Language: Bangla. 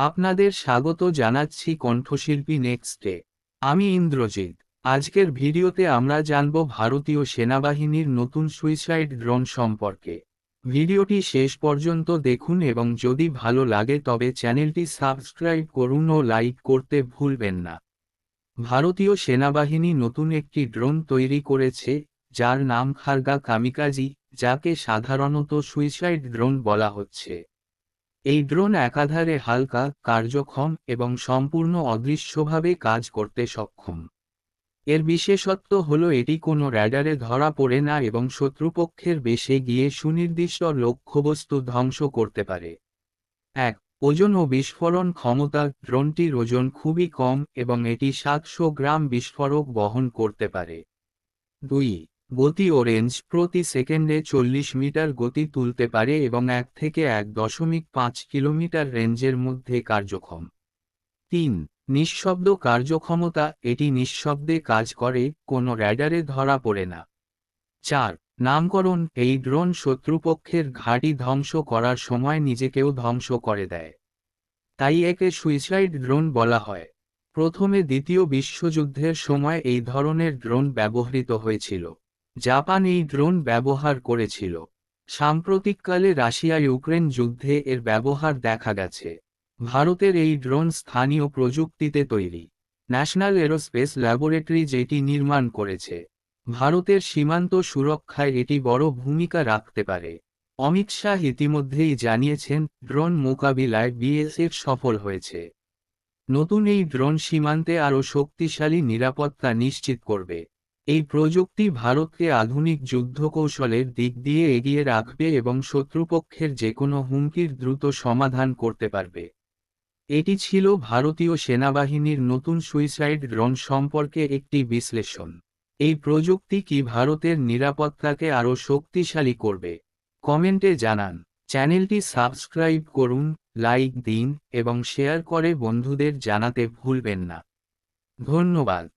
আপনাদের স্বাগত জানাচ্ছি কণ্ঠশিল্পী নেক্সটে আমি ইন্দ্রজিৎ। আজকের ভিডিওতে আমরা জানব ভারতীয় সেনাবাহিনীর নতুন সুইসাইড ড্রোন সম্পর্কে। ভিডিওটি শেষ পর্যন্ত দেখুন এবং যদি ভালো লাগে তবে চ্যানেলটি সাবস্ক্রাইব করুন ও লাইক করতে ভুলবেন না। ভারতীয় সেনাবাহিনী নতুন একটি ড্রোন তৈরি করেছে, যার নাম খারগা কামিকাজি, যাকে সাধারণত সুইসাইড ড্রোন বলা হচ্ছে। এই ড্রোন একাধারে হালকা, কার্যক্ষম এবং সম্পূর্ণ অদৃশ্যভাবে কাজ করতে সক্ষম। এর বিশেষত্ব হল এটি কোনো র্যাডারে ধরা পড়ে না এবং শত্রুপক্ষের বেশে গিয়ে সুনির্দিষ্ট লক্ষ্যবস্তু ধ্বংস করতে পারে। এক, ওজন ও বিস্ফোরণ ক্ষমতা ড্রোনটির ওজন খুবই কম এবং এটি সাতশো গ্রাম বিস্ফোরক বহন করতে পারে। দুই গতি ও রেঞ্জ প্রতি সেকেন্ডে চল্লিশ মিটার গতি তুলতে পারে এবং এক থেকে এক দশমিক পাঁচ কিলোমিটার রেঞ্জের মধ্যে কার্যক্ষম। তিন, নিঃশব্দ কার্যক্ষমতা, এটি নিঃশব্দে কাজ করে, কোনো র্যাডারে ধরা পড়ে না। চার, নামকরণ, এই ড্রোন শত্রুপক্ষের ঘাঁটি ধ্বংস করার সময় নিজেকেও ধ্বংস করে দেয়। তাই একে সুইসাইড ড্রোন বলা হয়। প্রথমে দ্বিতীয় বিশ্বযুদ্ধের সময় এই ধরনের ড্রোন ব্যবহৃত হয়েছিল। জাপান এই ড্রোন ব্যবহার করেছিল। সাম্প্রতিককালে রাশিয়া ইউক্রেন যুদ্ধে এর ব্যবহার দেখা গেছে। ভারতের এই ড্রোন স্থানীয় প্রযুক্তিতে তৈরি। ন্যাশনাল এরোস্পেস ল্যাবরেটরি যেটি নির্মাণ করেছে। ভারতের সীমান্ত সুরক্ষায় এটি বড় ভূমিকা রাখতে পারে। অমিত শাহ ইতিমধ্যেই জানিয়েছেন, ড্রোন মোকাবিলায় বিএসএফ সফল হয়েছে। নতুন এই ড্রোন সীমান্তে আরও শক্তিশালী নিরাপত্তা নিশ্চিত করবে। এই প্রযুক্তি ভারতকে আধুনিক যুদ্ধকৌশলের দিক দিয়ে এগিয়ে রাখবে এবং শত্রুপক্ষের যে কোনো হুমকির দ্রুত সমাধান করতে পারবে। এটি ছিল ভারতীয় সেনাবাহিনীর নতুন সুইসাইড ড্রোন সম্পর্কে একটি বিশ্লেষণ। এই প্রযুক্তি কি ভারতের নিরাপত্তাকে আরও শক্তিশালী করবে? কমেন্টে জানান। চ্যানেলটি সাবস্ক্রাইব করুন, লাইক দিন এবং শেয়ার করে বন্ধুদের জানাতে ভুলবেন না। ধন্যবাদ।